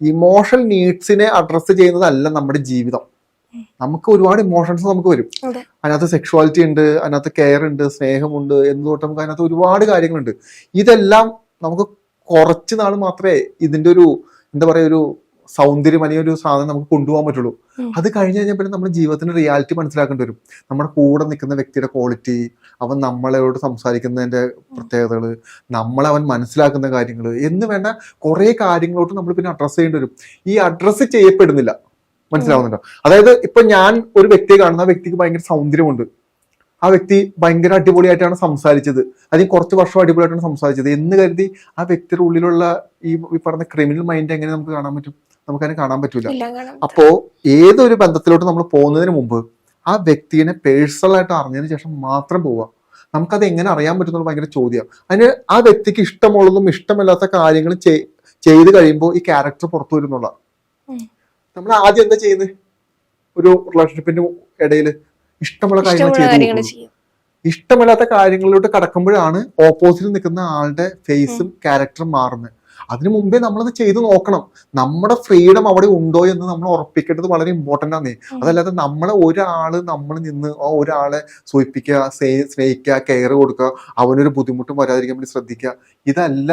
Emotional നീഡ്സിനെ address ചെയ്യുന്നതല്ല നമ്മുടെ ജീവിതം. നമുക്ക് ഒരുപാട് ഇമോഷൻസ് നമുക്ക് വരും. അതെ. അതിനകത്ത് സെക്ഷുവാലിറ്റി ഉണ്ട് അതിനകത്ത് കെയർ ഉണ്ട് സ്നേഹമുണ്ട് എന്ന് തൊട്ട് നമുക്ക് അതിനകത്ത് ഒരുപാട് കാര്യങ്ങളുണ്ട്. ഇതെല്ലാം നമുക്ക് കുറച്ച് നാൾ മാത്രമേ ഇതിന്റെ ഒരു എന്താ പറയാ ഒരു സൗന്ദര്യം അല്ലെങ്കിൽ ഒരു സാധനം നമുക്ക് കൊണ്ടുപോകാൻ പറ്റുള്ളൂ. അത് കഴിഞ്ഞ് കഴിഞ്ഞാൽ പിന്നെ നമ്മുടെ ജീവിതത്തിന്റെ റിയാലിറ്റി മനസ്സിലാക്കേണ്ടി വരും. നമ്മുടെ കൂടെ നിൽക്കുന്ന വ്യക്തിയുടെ ക്വാളിറ്റി അവൻ നമ്മളോട് സംസാരിക്കുന്നതിന്റെ പ്രത്യേകതകൾ നമ്മളെ അവൻ മനസ്സിലാക്കുന്ന കാര്യങ്ങൾ എന്ന് വേണ്ട കുറെ കാര്യങ്ങളോട്ട് നമ്മൾ പിന്നെ അഡ്രസ്സ് ചെയ്യേണ്ടി വരും. ഈ അഡ്രസ്സ് ചെയ്യപ്പെടുന്നില്ല. മനസ്സിലാവുന്നുണ്ടോ? അതായത് ഇപ്പൊ ഞാൻ ഒരു വ്യക്തിയെ കാണുന്ന ആ വ്യക്തിക്ക് ഭയങ്കര സൗന്ദര്യമുണ്ട്. ആ വ്യക്തി ഭയങ്കര അടിപൊളിയായിട്ടാണ് സംസാരിച്ചത്. അല്ലെങ്കിൽ കുറച്ച് വർഷം അടിപൊളിയായിട്ടാണ് സംസാരിച്ചത്. എന്ന് കരുതി ആ വ്യക്തിയുടെ ഉള്ളിലുള്ള ഈ ഈ പറഞ്ഞ ക്രിമിനൽ മൈൻഡ് എങ്ങനെ നമുക്ക് കാണാൻ പറ്റും? നമുക്കതിനെ കാണാൻ പറ്റൂല. അപ്പോ ഏതൊരു ബന്ധത്തിലോട്ട് നമ്മൾ പോകുന്നതിന് മുമ്പ് ആ വ്യക്തിനെ പേഴ്സണൽ ആയിട്ട് അറിഞ്ഞതിന് ശേഷം മാത്രം പോവുക. നമുക്കത് എങ്ങനെ അറിയാൻ പറ്റുന്നത് ഭയങ്കര ചോദ്യം. അതിന് ആ വ്യക്തിക്ക് ഇഷ്ടമുള്ളതും ഇഷ്ടമില്ലാത്ത കാര്യങ്ങളും ചെയ്- ചെയ്ത് കഴിയുമ്പോൾ ഈ ക്യാരക്ടർ പുറത്തു വരുന്നുള്ള നമ്മൾ ആദ്യം എന്താ ചെയ്യുന്നത് ഒരു റിലേഷൻഷിപ്പിന്റെ ഇടയിൽ ഇഷ്ടമുള്ള കാര്യങ്ങൾ ചെയ്ത് ഇഷ്ടമില്ലാത്ത കാര്യങ്ങളിലോട്ട് കടക്കുമ്പോഴാണ് ഓപ്പോസിറ്റിൽ നിൽക്കുന്ന ആളുടെ ഫേസും ക്യാരക്ടറും മാറുന്നത് അതിനു മുമ്പേ നമ്മളത് ചെയ്തു നോക്കണം. നമ്മുടെ ഫ്രീഡം അവിടെ ഉണ്ടോ എന്ന് നമ്മൾ ഉറപ്പിക്കേണ്ടത് വളരെ ഇമ്പോർട്ടന്റ് ആണ്. അതല്ലാതെ നമ്മളെ ഒരാൾ നമ്മൾ നിന്ന് ആ ഒരാളെ സൂചിപ്പിക്കുക സ്നേഹിക്കുക കെയർ കൊടുക്കുക അവനൊരു ബുദ്ധിമുട്ടും വരാതിരിക്കാൻ വേണ്ടി ശ്രദ്ധിക്കുക. ഇതല്ല.